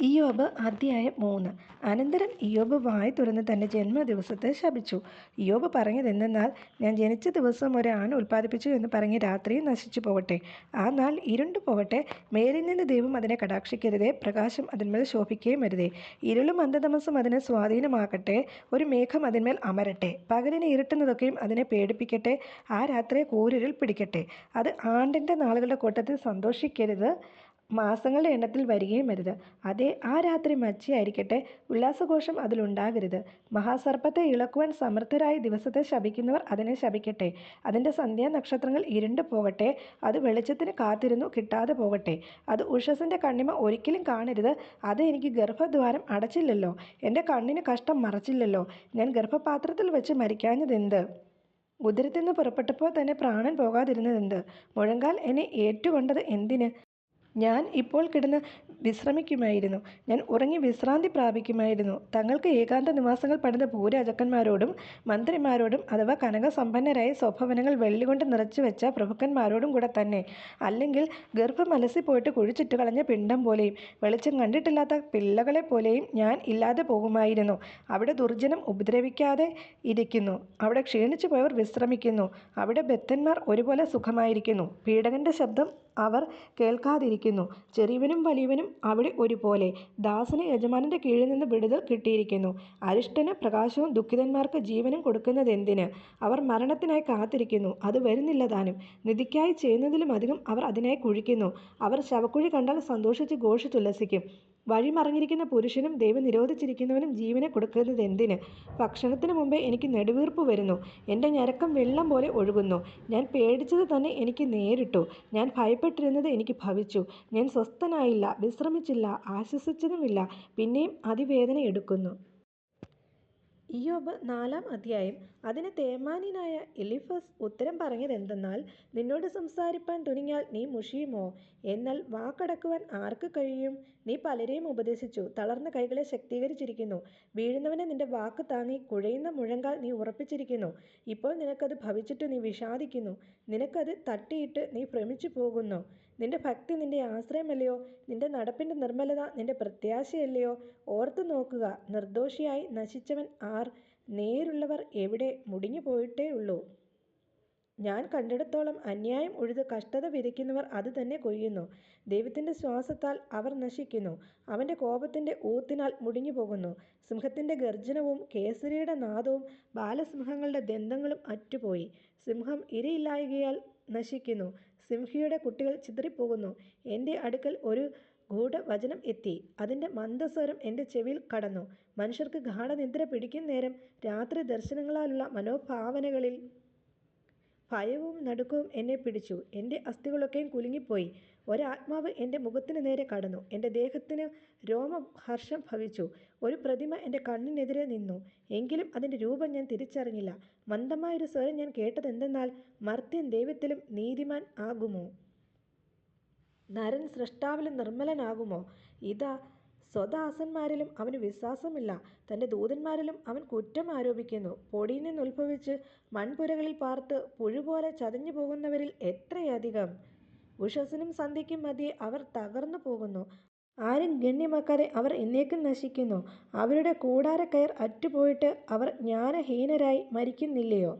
ഇയ്യോബ് അധ്യായം മൂന്ന്. അനന്തരം ഇയോബ് വായ് തുറന്ന് തന്റെ ജന്മദിവസത്തെ ശപിച്ചു. ഇയ്യോബ് പറഞ്ഞതെന്തെന്നാൽ ഞാൻ ജനിച്ച ദിവസം ഒരു ഉൽപ്പാദിപ്പിച്ചു എന്ന് പറഞ്ഞ് രാത്രിയും നശിച്ചു പോകട്ടെ. ആ നാൾ ഇരുണ്ടു പോകട്ടെ. മേലിൽ നിന്ന് ദൈവം അതിനെ കടാക്ഷിക്കരുതേ. പ്രകാശം അതിന്മേൽ ശോഭിക്കുകയും വരുതേ. ഇരുളും അന്ധതമസും അതിനെ സ്വാധീനമാക്കട്ടെ ഒരു മേഘം അതിന്മേൽ അമരട്ടെ. പകലിനെ ഇരുട്ടുന്നതൊക്കെയും അതിനെ പേടിപ്പിക്കട്ടെ. ആ രാത്രിയെ കൂരിരിൽ പിടിക്കട്ടെ. അത് ആണ്ടിന്റെ നാളുകളുടെ കൂട്ടത്തിൽ സന്തോഷിക്കരുത്. മാസങ്ങളുടെ എണ്ണത്തിൽ വരികയും അരുത്. അതേ ആ രാത്രി മച്ചിയായിരിക്കട്ടെ. ഉല്ലാസഘോഷം അതിലുണ്ടാകരുത് മഹാസർപ്പത്തെ ഇളക്കുവാൻ സമർത്ഥരായ ദിവസത്തെ ശപിക്കുന്നവർ അതിനെ ശപിക്കട്ടെ. അതിന്റെ സന്ധ്യാനക്ഷത്രങ്ങൾ ഇരുണ്ടു പോകട്ടെ. അത് വെളിച്ചത്തിന് കാത്തിരുന്നു കിട്ടാതെ പോകട്ടെ. അത് ഉഷസിന്റെ കണ്ണിമ ഒരിക്കലും കാണരുത്. അത് എനിക്ക് ഗർഭദ്വാരം അടച്ചില്ലല്ലോ. എന്റെ കണ്ണിന് കഷ്ടം മറച്ചില്ലല്ലോ. ഞാൻ ഗർഭപാത്രത്തിൽ വെച്ച് മരിക്കാഞ്ഞതെന്ത്? ഉദരത്തിൽ നിന്ന് പുറപ്പെട്ടപ്പോൾ തന്നെ പ്രാണൻ പോകാതിരുന്നതെന്ത്? മുഴങ്കാൽ എന്നെ ഏറ്റുകൊണ്ടത് എന്തിന്? ഞാൻ ഇപ്പോൾ കിടന്ന് വിശ്രമിക്കുമായിരുന്നു. ഞാൻ ഉറങ്ങി വിശ്രാന്തി പ്രാപിക്കുമായിരുന്നു. തങ്ങൾക്ക് ഏകാന്ത നിവാസങ്ങൾ പണിത ഭൂരാജക്കന്മാരോടും മന്ത്രിമാരോടും അഥവാ കനകസമ്പന്നരായ സ്വഭവനങ്ങൾ വെള്ളികൊണ്ട് നിറച്ചു വെച്ച പ്രഭുക്കന്മാരോടും കൂടെ തന്നെ അല്ലെങ്കിൽ ഗർഭം അലസിപ്പോയിട്ട് കുഴിച്ചിട്ട് കളഞ്ഞ പിണ്ടം പോലെയും വെളിച്ചം കണ്ടിട്ടില്ലാത്ത പിള്ളകളെ പോലെയും ഞാൻ ഇല്ലാതെ പോകുമായിരുന്നു. അവിടെ ദുർജനം ഉപദ്രവിക്കാതെ ഇരിക്കുന്നു. അവിടെ ക്ഷീണിച്ചു പോയവർ വിശ്രമിക്കുന്നു. അവിടെ ബദ്ധന്മാർ ഒരുപോലെ സുഖമായിരിക്കുന്നു. പീഡകന്റെ ശബ്ദം അവർ കേൾക്കാതിരിക്കുന്നു. ചെറിയവനും വലിയവനും അവിടെ ഒരുപോലെ. ദാസന് യജമാനന്റെ കീഴിൽ നിന്ന് വിടുതൽ കിട്ടിയിരിക്കുന്നു. അരിഷ്ടന് പ്രകാശവും ദുഃഖിതന്മാർക്ക് ജീവനും കൊടുക്കുന്നതെന്തിന്? അവർ മരണത്തിനായി കാത്തിരിക്കുന്നു. അത് വരുന്നില്ല താനും. നിധിക്കായി ചെയ്യുന്നതിലും അധികം അവർ അതിനായി കുഴിക്കുന്നു. അവർ ശവക്കുഴി കണ്ടാൽ സന്തോഷിച്ച് ഘോഷിച്ചുല്ലസിക്കും. വഴി മറിഞ്ഞിരിക്കുന്ന പുരുഷനും ദൈവം നിരോധിച്ചിരിക്കുന്നവനും ജീവനെ കൊടുക്കുന്നത് എന്തിന്? ഭക്ഷണത്തിന് മുമ്പേ എനിക്ക് നെടുവീർപ്പ് വരുന്നു. എന്റെ ഞരക്കം വെള്ളം പോലെ ഒഴുകുന്നു. ഞാൻ പേടിച്ചത് തന്നെ എനിക്ക് നേരിട്ടു. ഞാൻ ഭയപ്പെട്ടിരുന്നത് എനിക്ക് ഭവിച്ചു. ഞാൻ സ്വസ്ഥനായില്ല വിശ്രമിച്ചില്ല ആശ്വസിച്ചതുമില്ല. പിന്നെയും അതിവേദന എടുക്കുന്നു. ഇയ്യോബ് നാലാം അധ്യായം. അതിന് തേമാന്യനായ എലിഫസ് ഉത്തരം പറഞ്ഞതെന്തെന്നാൽ നിന്നോട് സംസാരിപ്പാൻ തുനിഞ്ഞാൽ നീ മുഷിയുമോ? എന്നാൽ വാക്കടക്കുവാൻ ആർക്ക് കഴിയും? നീ പലരെയും ഉപദേശിച്ചു തളർന്ന കൈകളെ ശക്തീകരിച്ചിരിക്കുന്നു. വീഴുന്നവനെ നിന്റെ വാക്ക് താങ്ങി കുഴയുന്ന മുഴങ്കാൽ നീ ഉറപ്പിച്ചിരിക്കുന്നു. ഇപ്പോൾ നിനക്കത് ഭവിച്ചിട്ട് നീ വിഷാദിക്കുന്നു. നിനക്കത് തട്ടിയിട്ട് നീ ഭ്രമിച്ചു പോകുന്നു. നിന്റെ ഭക്തി നിന്റെ ആശ്രയമല്ലയോ? നിന്റെ നടപ്പിന്റെ നിർമ്മലത നിന്റെ പ്രത്യാശയല്ലയോ? ഓർത്തു നോക്കുക നിർദോഷിയായി നശിച്ചവൻ ആർ? നേരുള്ളവർ എവിടെ മുടിഞ്ഞു പോയിട്ടേ ഉള്ളൂ. ഞാൻ കണ്ടിടത്തോളം അന്യായം ഉഴുത് കഷ്ടത വിതയ്ക്കുന്നവർ അത് തന്നെ കൊയ്യുന്നു. ദൈവത്തിന്റെ ശ്വാസത്താൽ അവർ നശിക്കുന്നു. അവന്റെ കോപത്തിന്റെ ഊത്തിനാൽ മുടിഞ്ഞു പോകുന്നു. സിംഹത്തിന്റെ ഗർജനവും കേസരിയുടെ നാദവും ബാലസിംഹങ്ങളുടെ ദന്തങ്ങളും അറ്റുപോയി. സിംഹം ഇരയില്ലായകയാൽ നശിക്കുന്നു. സിംഹിയുടെ കുട്ടികൾ ചിതറിപ്പോകുന്നു. എന്റെ അടുക്കൽ ഒരു ഗൂഢവചനം എത്തി. അതിന്റെ മന്ദസ്വരം എന്റെ ചെവിയിൽ കടന്നു. മനുഷ്യർക്ക് നേരം രാത്രി ദർശനങ്ങളാലുള്ള മനോഭാവനകളിൽ ഭയവും നടുക്കവും എന്നെ പിടിച്ചു. എന്റെ അസ്ഥികളൊക്കെയും കുലുങ്ങിപ്പോയി. ഒരാത്മാവ് എന്റെ മുഖത്തിന് നേരെ കടന്നു. എന്റെ ദേഹത്തിന് രോമഹർഷം ഭവിച്ചു. ഒരു പ്രതിമ എന്റെ കണ്ണിനെതിരെ നിന്നു. എങ്കിലും അതിന്റെ രൂപം ഞാൻ തിരിച്ചറിഞ്ഞില്ല. മന്ദമായൊരു സ്വരം ഞാൻ കേട്ടതെന്തെന്നാൽ മർത്യൻ ദൈവത്തിലും നീതിമാൻ ആകുമോ? നരൻ സൃഷ്ടാവിലും നിർമ്മലനാകുമോ? ഇതാ സ്വദാസന്മാരിലും അവന് വിശ്വാസമില്ല. തന്റെ ദൂതന്മാരിലും അവൻ കുറ്റം ആരോപിക്കുന്നു. പൊടിയിൽ നിന്നുത്ഭവിച്ച് മൺപുരകളിൽ പാർത്ത് പുഴുപോലെ ചതഞ്ഞു പോകുന്നവരിൽ എത്രയധികം? ഉഷസ്സിനും സന്ധ്യയ്ക്കും മധ്യേ അവർ തകർന്നു പോകുന്നു. ആരും ഗണ്യമാക്കാതെ അവർ എന്നേക്കും നശിക്കുന്നു. അവരുടെ കൂടാരക്കയർ അറ്റുപോയിട്ട് അവർ ജ്ഞാനഹീനരായി മരിക്കുന്നില്ലയോ?